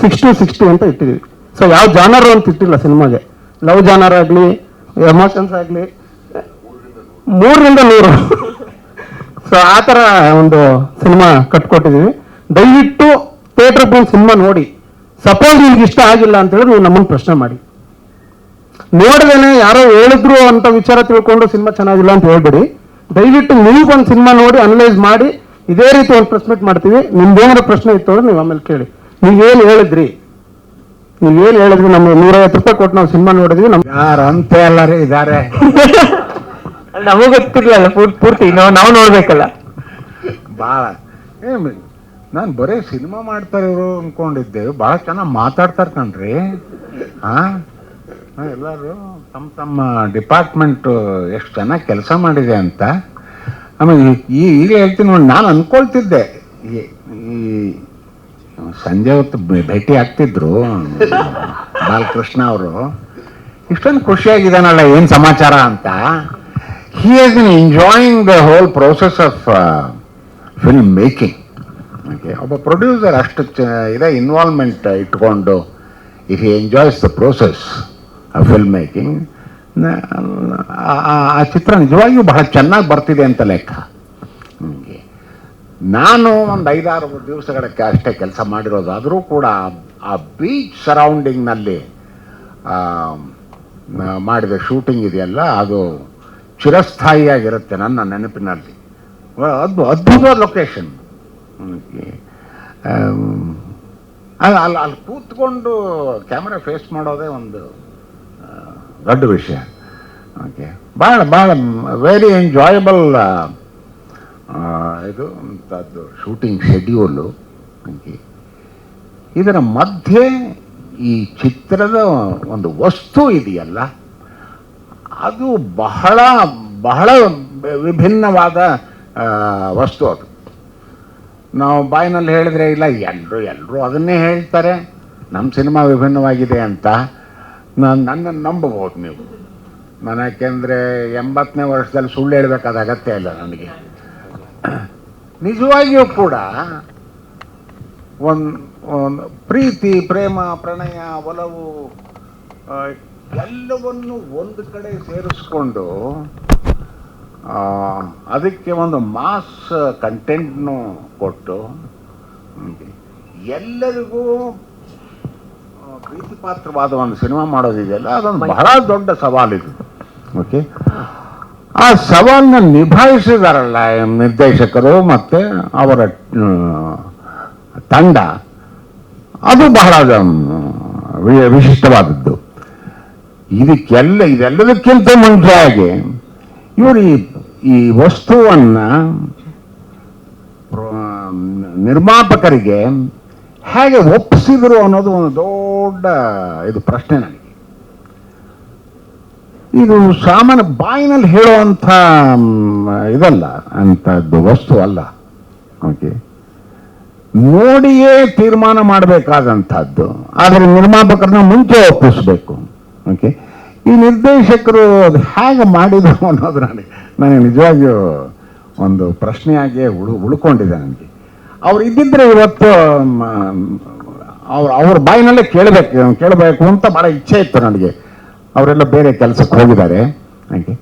G: ಸಿಕ್ಸ್ ಟು ಸಿಕ್ಸ್ಟಿ ಅಂತ ಇಟ್ಟಿದ್ವಿ. ಸೊ ಯಾವ ಜಾನರ್ ಅಂತ ಇಟ್ಟಿಲ್ಲ ಸಿನಿಮಾಗೆ ಲವ್ ಜಾನರ್ ಆಗಲಿ ಎಮೋಷನ್ಸ್ ಆಗಲಿ, ಮೂರರಿಂದ ನೂರು. ಸೊ ಆ ಥರ ಒಂದು ಸಿನಿಮಾ ಕಟ್ಕೊಟ್ಟಿದ್ದೀವಿ ದಯವಿಟ್ಟು ಥಿಯೇಟ್ರಿಗೆ ಬಂದು ಸಿನಿಮಾ ನೋಡಿ. ಸಪೋಸ್ ನಿಮ್ಗೆ ಇಷ್ಟ ಆಗಿಲ್ಲ ಅಂತ ಹೇಳಿ ನೀವು ನಮ್ಮನ್ನು ಪ್ರಶ್ನೆ ಮಾಡಿ. ನೋಡ್ದೇನೆ ಯಾರೋ ಹೇಳಿದ್ರು ಅಂತ ವಿಚಾರ ತಿಳ್ಕೊಂಡು ಸಿನಿಮಾ ಚೆನ್ನಾಗಿಲ್ಲ ಅಂತ ಹೇಳ್ಬಿಡಿ. ದಯವಿಟ್ಟು ನೀವು ಒಂದು ಸಿನಿಮಾ ನೋಡಿ ಅನಲೈಸ್ ಮಾಡಿ. ಇದೇ ರೀತಿ ಒಂದು ಪ್ರೆಸ್ ಮೀಟ್ ಮಾಡ್ತೀವಿ. ನಿಮ್ದೇನಾದ್ರು ಪ್ರಶ್ನೆ ಇತ್ತು ಅಂದ್ರೆ ನೀವು ಆಮೇಲೆ ಕೇಳಿ. ನೀವೇನು ಹೇಳಿದ್ರಿ? ನೀವೇನು ಹೇಳಿದ್ರಿ? ನಮ್ಗೆ ನೂರೈವತ್ತು ರೂಪಾಯಿ ಕೊಟ್ಟು ನಾವು ಸಿನಿಮಾ ನೋಡಿದ್ವಿ. ನಮ್ಗೆ
C: ಯಾರು ಅಂತ ಎಲ್ಲರೂ ಇದ್ದಾರೆ.
A: ನಮಗ್ ಪೂರ್ತಿ. ನಾವು ನಾವು ನೋಡ್ಬೇಕಲ್ಲ.
C: ಭಾಳ ನಾನು ಬರೀ ಸಿನಿಮಾ ಮಾಡ್ತಾರೆ ಇವರು ಅನ್ಕೊಂಡಿದ್ದೆ. ಭಾಳ ಚೆನ್ನಾಗಿ ಮಾತಾಡ್ತಾರೆ ಕಣ್ರಿ. ಹಾ, ಎಲ್ಲರೂ ತಮ್ಮ ತಮ್ಮ ಡಿಪಾರ್ಟ್ಮೆಂಟ್ ಎಷ್ಟು ಚೆನ್ನಾಗಿ ಕೆಲಸ ಮಾಡಿದೆ ಅಂತ. ಆಮೇಲೆ ಈ- ಈಗ ಹೇಳ್ತೀನಿ ನೋಡಿ, ನಾನು ಅನ್ಕೊಳ್ತಿದ್ದೆ. ಈ ಈ ಸಂಜೆ ಹೊತ್ತು ಭೇಟಿ ಆಗ್ತಿದ್ರು ಬಾಲಕೃಷ್ಣ ಅವರು. ಇಷ್ಟೊಂದು ಖುಷಿಯಾಗಿದ್ದಾನಲ್ಲ, ಏನು ಸಮಾಚಾರ ಅಂತ. He been enjoying the the whole process of film making okay ಒಬ್ಬ ಪ್ರೊಡ್ಯೂಸರ್ ಅಷ್ಟು ಚ ಇದೆ ಇನ್ವಾಲ್ವ್ಮೆಂಟ್ ಇಟ್ಕೊಂಡು if he enjoys the process film making ಆ ಚಿತ್ರ ನಿಜವಾಗಿಯೂ ಬಹಳ ಚೆನ್ನಾಗಿ ಬರ್ತಿದೆ ಅಂತ ಲೆಕ್ಕ. ನಾನು ಒಂದು ಐದಾರು ದಿವಸಗಳಕ್ಕೆ ಅಷ್ಟೇ ಕೆಲಸ ಮಾಡಿರೋದಾದರೂ ಕೂಡ, ಆ ಬೀಚ್ ಸರೌಂಡಿಂಗ್ನಲ್ಲಿ ಮಾಡಿದ ಶೂಟಿಂಗ್ ಇದೆಯಲ್ಲ, ಅದು ಚಿರಸ್ಥಾಯಿಯಾಗಿರುತ್ತೆ ನನ್ನ ನೆನಪಿನಲ್ಲಿ. ಅದ್ಭು ಅದ್ಭುತ ಲೊಕೇಶನ್ ಅಲ್ಲಿ ಅಲ್ಲಿ ಅಲ್ಲಿ ಕೂತ್ಕೊಂಡು ಕ್ಯಾಮ್ರಾ ಫೇಸ್ ಮಾಡೋದೇ ಒಂದು ದೊಡ್ಡ ವಿಷಯ. ಓಕೆ. ಭಾಳ ಭಾಳ ವೆರಿ ಎಂಜಾಯಬಲ್ ಇದು ಅಂಥದ್ದು ಶೂಟಿಂಗ್ ಶೆಡ್ಯೂಲು ಓಕೆ. ಇದರ ಮಧ್ಯೆ ಈ ಚಿತ್ರದ ಒಂದು ವಸ್ತು ಇದೆಯಲ್ಲ ಅದು ಬಹಳ ಬಹಳ ವಿಭಿನ್ನವಾದ ವಸ್ತು ಅದು. ನಾವು ಬಾಯಿನಲ್ಲಿ ಹೇಳಿದರೆ, ಇಲ್ಲ ಎಲ್ಲರೂ ಎಲ್ಲರೂ ಅದನ್ನೇ ಹೇಳ್ತಾರೆ. ನಮ್ಮ ಸಿನಿಮಾ ವಿಭಿನ್ನವಾಗಿದೆ ಅಂತ ನಾನು ನನ್ನನ್ನು ನಂಬಬಹುದು ನೀವು. ನಾನು ಯಾಕೆಂದರೆ ಎಂಬತ್ತನೇ ವರ್ಷದಲ್ಲಿ ಸುಳ್ಳು ಹೇಳಬೇಕಾದ ಅಗತ್ಯ ಇಲ್ಲ ನನಗೆ. ನಿಜವಾಗಿಯೂ ಕೂಡ ಒಂದು ಪ್ರೀತಿ, ಪ್ರೇಮ, ಪ್ರಣಯ, ಒಲವು ಎಲ್ಲವನ್ನು ಒಂದು ಕಡೆ ಸೇರಿಸ್ಕೊಂಡು ಅದಕ್ಕೆ ಒಂದು ಮಾಸ್ ಕಂಟೆಂಟ್ನು ಕೊಟ್ಟು ಎಲ್ಲರಿಗೂ ಪ್ರೀತಿಪಾತ್ರವಾದ ಒಂದು ಸಿನಿಮಾ ಮಾಡೋದಿದೆಯಲ್ಲ, ಅದೊಂದು ಬಹಳ ದೊಡ್ಡ ಸವಾಲಿದು ಓಕೆ ಆ ಸವಾಲನ್ನ ನಿಭಾಯಿಸಿದಾರಲ್ಲ ನಿರ್ದೇಶಕರು ಮತ್ತೆ ಅವರ ತಂಡ, ಅದು ಬಹಳ ವಿಶಿಷ್ಟವಾದದ್ದು. ಇದಕ್ಕೆಲ್ಲ, ಇದೆಲ್ಲದಕ್ಕಿಂತ ಮುಂಚೆಯಾಗಿ ಇವರು ಈ ಈ ವಸ್ತುವನ್ನ ನಿರ್ಮಾಪಕರಿಗೆ ಹೇಗೆ ಒಪ್ಪಿಸಿದ್ರು ಅನ್ನೋದು ಒಂದು ದೊಡ್ಡ ಇದು ಪ್ರಶ್ನೆ ನನಗೆ. ಇದು ಸಾಮಾನ್ಯ ಬಾಯಿನಲ್ಲಿ ಹೇಳುವಂಥ ಇದಲ್ಲ, ಅಂಥದ್ದು ವಸ್ತು ಅಲ್ಲ. ಓಕೆ ನೋಡಿಯೇ ತೀರ್ಮಾನ ಮಾಡಬೇಕಾದಂಥದ್ದು. ಆದರೆ ನಿರ್ಮಾಪಕರನ್ನ ಮುಂಚೆ ಒಪ್ಪಿಸ್ಬೇಕು. ಓಕೆ ಈ ನಿರ್ದೇಶಕರು ಅದು ಹೇಗೆ ಮಾಡಿದರು ಅನ್ನೋದು ನನಗೆ ನನಗೆ ನಿಜವಾಗಿಯೂ ಒಂದು ಪ್ರಶ್ನೆಯಾಗಿ ಉಳು, ಉಳ್ಕೊಂಡಿದೆ ನನಗೆ. ಅವ್ರು ಇದ್ದಿದ್ರೆ ಇವತ್ತು ಅವ್ರು, ಅವ್ರ ಬಾಯಿನಲ್ಲೇ ಕೇಳಬೇಕು ಕೇಳಬೇಕು ಅಂತ ಭಾಳ ಇಚ್ಛೆ ಇತ್ತು ನನಗೆ. ಅವರೆಲ್ಲ ಬೇರೆ ಕೆಲಸಕ್ಕೆ ಹೋಗಿದ್ದಾರೆ, ಹಾಗೆ.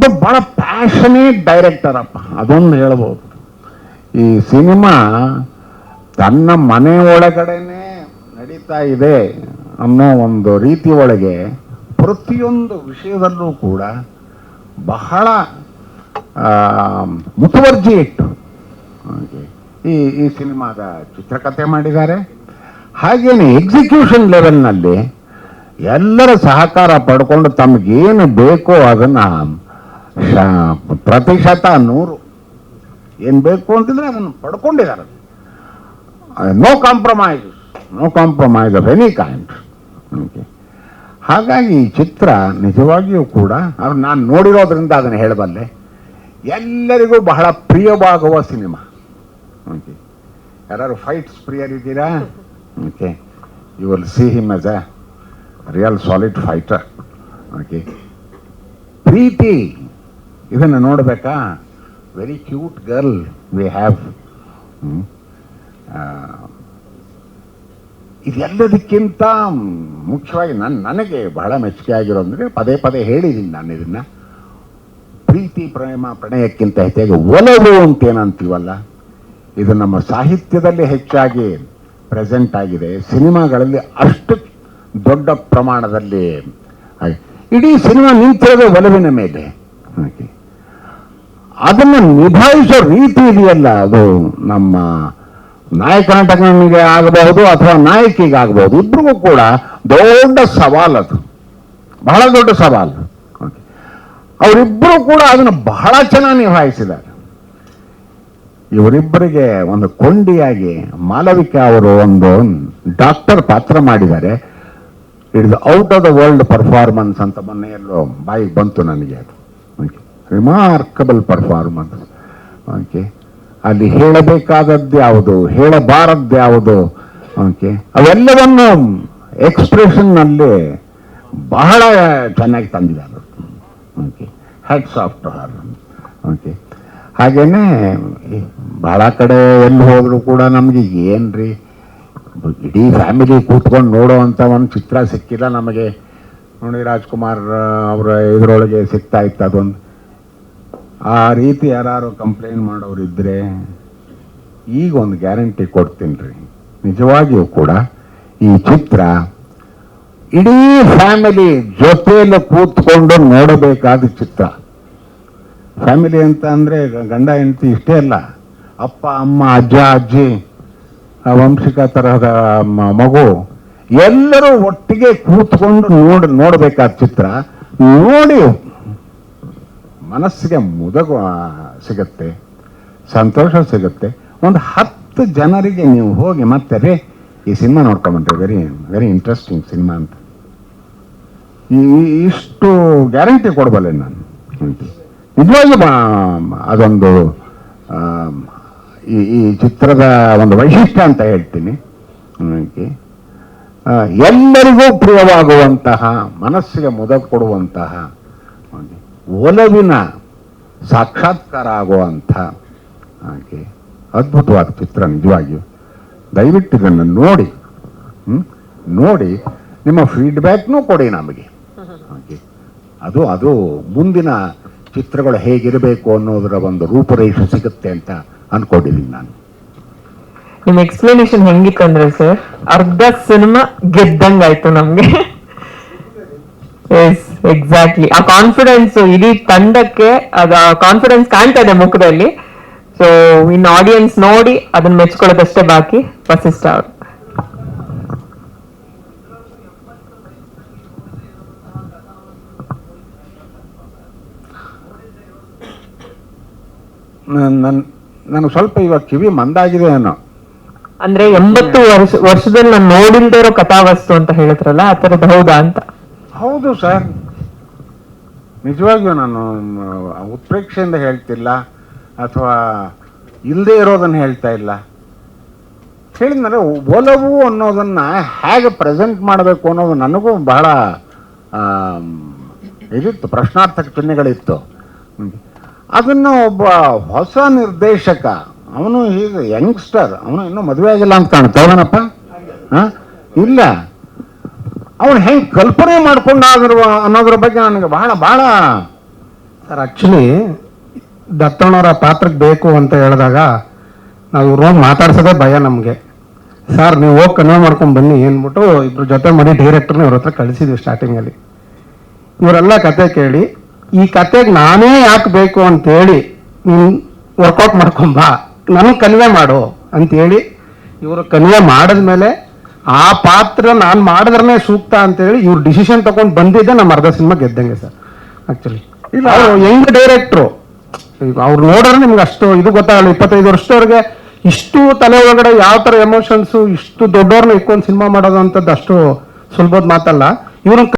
C: ಬಟ್ ಭಾಳ ಪ್ಯಾಷನೇಟ್ ಅಪ್ಪ, ಅದೊಂದು ಹೇಳ್ಬೋದು. ಈ ಸಿನಿಮಾ ತನ್ನ ಮನೆ ಒಳಗಡೆನೆ ನಡೀತಾ ಇದೆ. ಅನ್ನೋ ಒಂದು ರೀತಿ ಒಳಗೆ ಪ್ರತಿಯೊಂದು ವಿಷಯದಲ್ಲೂ ಕೂಡ ಬಹಳ ಮುತುವರ್ಜಿ ಇಟ್ಟು ಈ ಈ ಸಿನಿಮಾದ ಚಿತ್ರಕಥೆ ಮಾಡಿದ್ದಾರೆ. ಹಾಗೇನೆ ಎಕ್ಸಿಕ್ಯೂಷನ್ ಲೆವೆಲ್ನಲ್ಲಿ ಎಲ್ಲರ ಸಹಕಾರ ಪಡ್ಕೊಂಡು ತಮಗೇನು ಬೇಕೋ ಅದನ್ನು ಪ್ರತಿಶತ ನೂರು ಏನು ಬೇಕು ಅಂತಂದರೆ ಅದನ್ನು ಪಡ್ಕೊಂಡಿದ್ದಾರೆ. No compromise no compromise of any kind okay ಹಾಗಾಗಿ ಈ ಚಿತ್ರ ನಿಜವಾಗಿಯೂ ಕೂಡ, ಅವ್ರು ನಾನು ನೋಡಿರೋದ್ರಿಂದ ಅದನ್ನು ಹೇಳಬಲ್ಲೆ, ಎಲ್ಲರಿಗೂ ಬಹಳ ಪ್ರಿಯವಾಗುವ ಸಿನಿಮಾ. ಓಕೆ ಯಾರು fights ಪ್ರಿಯರಿದ್ದೀರಾ? Okay you will see him as a real solid fighter okay ಪ್ರೀತಿ, ಇದನ್ನು ನೋಡಬೇಕಾ? Very cute girl we have ಇದೆಲ್ಲದಕ್ಕಿಂತ ಮುಖ್ಯವಾಗಿ ನನ್ನ ನನಗೆ ಬಹಳ ಮೆಚ್ಚುಗೆ ಆಗಿರೋ ಅಂದರೆ ಪದೇ ಪದೇ ಹೇಳಿದ್ದೀನಿ ನಾನು ಇದನ್ನ. ಪ್ರೀತಿ ಪ್ರೇಮ ಪ್ರಣಯಕ್ಕಿಂತ ಹೆಚ್ಚಾಗಿ ಒಲವು ಅಂತ ಏನಂತೀವಲ್ಲ ಇದು ನಮ್ಮ ಸಾಹಿತ್ಯದಲ್ಲಿ ಹೆಚ್ಚಾಗಿ ಪ್ರೆಸೆಂಟ್ ಆಗಿದೆ. ಸಿನಿಮಾಗಳಲ್ಲಿ ಅಷ್ಟು ದೊಡ್ಡ ಪ್ರಮಾಣದಲ್ಲಿ ಇಡೀ ಸಿನಿಮಾ ನಿಂತಿರೋದು ಒಲವಿನ ಮೇಲೆ. ಅದನ್ನು ನಿಭಾಯಿಸೋ ರೀತಿ ಇದೆಯಲ್ಲ ಅದು ನಮ್ಮ ನಾಯಕ ನಟನಿಗೆ ಆಗಬಹುದು ಅಥವಾ ನಾಯಕಿಗೆ ಆಗಬಹುದು ಇಬ್ಬರಿಗೂ ಕೂಡ ದೊಡ್ಡ ಸವಾಲು ಅದು. ಬಹಳ ದೊಡ್ಡ ಸವಾಲು. ಅವರಿಬ್ಬರು ಕೂಡ ಅದನ್ನು ಬಹಳ ಚೆನ್ನಾಗಿ ನಿಭಾಯಿಸಿದ್ದಾರೆ. ಇವರಿಬ್ಬರಿಗೆ ಒಂದು ಕೊಂಡಿಯಾಗಿ ಮಾಲವಿಕ ಅವರು ಒಂದು ಡಾಕ್ಟರ್ ಪಾತ್ರ ಮಾಡಿದ್ದಾರೆ. It out of the world performance ಅಂತ ಮೊನ್ನೆ ಎಲ್ಲೋ ಬಾಯಿಗೆ ಬಂತು ನನಗೆ ಅದು. ರಿಮಾರ್ಕಬಲ್ ಪರ್ಫಾರ್ಮೆನ್ಸ್ ಓಕೆ ಅಲ್ಲಿ ಹೇಳಬೇಕಾದದ್ದು ಯಾವುದು? ಹೇಳಬಾರದ್ದು ಯಾವುದು? ಓಕೆ. ಅವೆಲ್ಲವನ್ನು ಎಕ್ಸ್ಪ್ರೆಷನ್ನಲ್ಲಿ ಬಹಳ ಚೆನ್ನಾಗಿ ತಂದಿದ್ದಾರೆ. Okay. Hats off to her okay. ಹಾಗೇನೆ ಭಾಳ ಕಡೆ ಎಲ್ಲಿ ಹೋದರೂ ಕೂಡ ನಮಗೆ ಏನ್ರಿ? ಇಡೀ ಫ್ಯಾಮಿಲಿ ಕೂತ್ಕೊಂಡು ನೋಡೋವಂಥ ಒಂದು ಚಿತ್ರ ಸಿಕ್ಕಿಲ್ಲ ನಮಗೆ. ನೋಡಿ, ರಾಜ್ಕುಮಾರ್, ಅವರ ಇದರೊಳಗೆ ಸಿಗ್ತಾ ಇತ್ತು ಅದೊಂದು. ಆ ರೀತಿ ಯಾರು ಕಂಪ್ಲೇಂಟ್ ಮಾಡೋರು ಇದ್ರೆ ಈಗ ಒಂದು ಗ್ಯಾರಂಟಿ ಕೊಡ್ತೀನಿ ರೀ. ನಿಜವಾಗಿಯೂ ಕೂಡ ಈ ಚಿತ್ರ ಇಡೀ ಫ್ಯಾಮಿಲಿ ಜೊತೆಯಲ್ಲಿ ಕೂತ್ಕೊಂಡು ನೋಡಬೇಕಾದ ಚಿತ್ರ. ಫ್ಯಾಮಿಲಿ ಅಂತ ಅಂದರೆ ಗಂಡ, ಹೆಂಡತಿ ಇಷ್ಟೇ ಅಲ್ಲ. ಅಪ್ಪ, ಅಮ್ಮ, ಅಜ್ಜ, ಅಜ್ಜಿ ವಂಶಿಕ ತರಹದ ಮಗು, ಎಲ್ಲರೂ ಒಟ್ಟಿಗೆ ಕೂತ್ಕೊಂಡು ನೋಡ್, ನೋಡಬೇಕಾದ ಚಿತ್ರ. ನೋಡಿ ಮನಸ್ಸಿಗೆ ಮುದಗು ಸಿಗುತ್ತೆ, ಸಂತೋಷ ಸಿಗುತ್ತೆ. ಒಂದು ಹತ್ತು ಜನರಿಗೆ ನೀವು ಹೋಗಿ ಮತ್ತೆ, ರೇ, ಈ ಸಿನಿಮಾ ನೋಡ್ಕೊಂಬಂತೆ ವೆರಿ ವೆರಿ ಇಂಟ್ರೆಸ್ಟಿಂಗ್ ಸಿನಿಮಾ ಅಂತ. ಇಷ್ಟು ಗ್ಯಾರಂಟಿ ಕೊಡಬಲ್ಲೆ ನಾನು ನಿಜವಾಗಿ ಅದೊಂದು ಈ ಈ ಚಿತ್ರದ ಒಂದು ವೈಶಿಷ್ಟ್ಯ ಅಂತ ಹೇಳ್ತೀನಿ ನನಗೆ ಎಲ್ಲರಿಗೂ ಪ್ರಿಯವಾಗುವಂತಹ, ಮನಸ್ಸಿಗೆ ಮುದ ಕೊಡುವಂತಹ ಒಲವಿನ ಸಾಕ್ಷಾತ್ಕಾರ ಆಗುವಂಥ ಹಾಗೆ ಅದ್ಭುತವಾದ ಚಿತ್ರ ನಿಜವಾಗಿಯೂ. ದಯವಿಟ್ಟು ಇದನ್ನು ನೋಡಿ? ನೋಡಿ, ನಿಮ್ಮ ಫೀಡ್ಬ್ಯಾಕ್ನೂ ಕೊಡಿ ನಮಗೆ. ಹಾಗೆ. ಅದು ಅದು ಮುಂದಿನ ಚಿತ್ರಗಳು ಹೇಗಿರಬೇಕು ಅನ್ನೋದರ ಒಂದು ರೂಪುರೇಷೆ ಸಿಗುತ್ತೆ ಅಂತ ಅನ್ಕೊಂಡಿದ್ದೀನಿ ನಾನು.
A: ನಿಮ್ಮ ಎಕ್ಸ್ಪ್ಲನೇಷನ್ ಹೆಂಗಿತ್ತಂದ್ರೆ ಸರ್, ಅರ್ಧ ಸಿನಿಮಾ ಗೆದ್ದಂಗಾಯ್ತು ನಮ್ಗೆ. ಎಕ್ಸಾಕ್ಟ್ಲಿ ಆ ಕಾನ್ಫಿಡೆನ್ಸ್ ಇಡೀ ತಂಡಕ್ಕೆ ಆ ಕಾನ್ಫಿಡೆನ್ಸ್ ಕಾಣ್ತಾ ಇದೆ ಮುಖದಲ್ಲಿ. ಸೊ ಇನ್ ಆಡಿಯನ್ಸ್ ನೋಡಿ ಅದನ್ನ ಮೆಚ್ಕೊಳ್ಳೋದಷ್ಟೇ ಬಾಕಿ. ವಸಿಷ್ಠ ಅವರು.
C: ನನ್ನ ನನಗೆ ಸ್ವಲ್ಪ ಇವಾಗ ಕಿವಿ ಮಂದಾಗಿದೆ ಏನೋ.
A: ಅಂದ್ರೆ ಎಂಬತ್ತು ವರ್ಷ ವರ್ಷದಲ್ಲಿ ನಾನು ನೋಡಿಲ್ದೇ ಇರೋ ಕಥಾವಸ್ತು ಅಂತ ಹೇಳಿದ್ರಲ್ಲ ಆ ತರದ್ದು ಹೌದಾ ಅಂತ.
C: ಹೌದು ಸರ್. ನಿಜವಾಗಿಯೂ ನಾನು ಉತ್ಪ್ರೇಕ್ಷೆಯಿಂದ ಹೇಳ್ತಿಲ್ಲ, ಅಥವಾ ಇಲ್ಲದೆ ಇರೋದನ್ನು ಹೇಳ್ತಾ ಇಲ್ಲ. ಹೇಳಿದ್ಮೇಲೆ ಒಲವು ಅನ್ನೋದನ್ನ ಹೇಗೆ ಪ್ರೆಸೆಂಟ್ ಮಾಡಬೇಕು ಅನ್ನೋದು ನನಗೂ ಬಹಳ ಇದಿತ್ತು, ಪ್ರಶ್ನಾರ್ಥಕ ಚಿಹ್ನೆಗಳಿತ್ತು. ಅದನ್ನು ಒಬ್ಬ ಹೊಸ ನಿರ್ದೇಶಕ, ಅವನು ಈಗ ಯಂಗ್ಸ್ಟರ್ ಅವನು ಇನ್ನೂ ಮದುವೆ ಆಗಿಲ್ಲ ಅಂತ ಕಾಣುತ್ತೆ ಅವನಪ್ಪ ಹಾಂ? ಇಲ್ಲ. ಅವನು ಹೆಂಗೆ ಕಲ್ಪನೆ ಮಾಡ್ಕೊಂಡ ಅನ್ನೋದ್ರ ಬಗ್ಗೆ ನನಗೆ ಬಹಳ ಬಹಳ
G: ಸರ್ ಆಕ್ಚುಲಿ ದತ್ತಣ್ಣವರ ಪಾತ್ರಕ್ಕೆ ಬೇಕು ಅಂತ ಹೇಳಿದಾಗ ನಾವು ಇವ್ರು ಮಾತಾಡ್ಸೋದೇ ಭಯ ನಮಗೆ. ಸರ್ ನೀವು ಹೋಗಿ ಕನ್ವೆ ಮಾಡ್ಕೊಂಡು ಬನ್ನಿ ಏನ್ಬಿಟ್ಟು ಇಬ್ರು ಜೊತೆ ಮಾಡಿ ಡೈರೆಕ್ಟರ್ನ ಇವ್ರ ಹತ್ರ ಕಳಿಸಿದ್ವಿ ಸ್ಟಾರ್ಟಿಂಗಲ್ಲಿ ಇವರೆಲ್ಲ ಕತೆ ಕೇಳಿ, ಈ ಕತೆಗೆ ನಾನೇ ಯಾಕೆ ಬೇಕು ಅಂತೇಳಿ ನೀನು ವರ್ಕೌಟ್ ಮಾಡ್ಕೊಂಬಾ ನನಗೆ ಕನ್ವೆ ಮಾಡು ಅಂತೇಳಿ ಇವರು ಕನ್ವೆ ಮಾಡಿದ್ಮೇಲೆ ಆ ಪಾತ್ರ ನಾನು ಮಾಡಿದ್ರೆ ಸೂಕ್ತ ಅಂತೇಳಿ ಇವ್ರು ಡಿಸಿಷನ್ ತಗೊಂಡು ಬಂದಿದ್ದೆ ನಮ್ಮ ಅರ್ಧ ಸಿನಿಮಾ ಗೆದ್ದಂಗೆ ಸರ್ ಆಕ್ಚುಲಿ ಇಲ್ಲ. ಅವರು ಯಂಗ್ ಡೈರೆಕ್ಟ್ರು ಅವ್ರು ನೋಡ್ರೆ ನಿಮ್ಗೆ ಅಷ್ಟು ಇದು ಗೊತ್ತಾಗಲ್ಲ ಇಪ್ಪತ್ತೈದು ವರ್ಷದವ್ರಿಗೆ ಇಷ್ಟು ತಲೆ ಒಳಗಡೆ ಯಾವ ತರ ಎಮೋಷನ್ಸ್ ಇಷ್ಟು ದೊಡ್ಡವ್ರನ್ನ ಇಟ್ಕೊಂಡು ಸಿನಿಮಾ ಮಾಡೋದು ಅಂತದ್ದು ಅಷ್ಟು ಸುಲಭದ ಮಾತಲ್ಲ. ಇವ್ರನ್ನ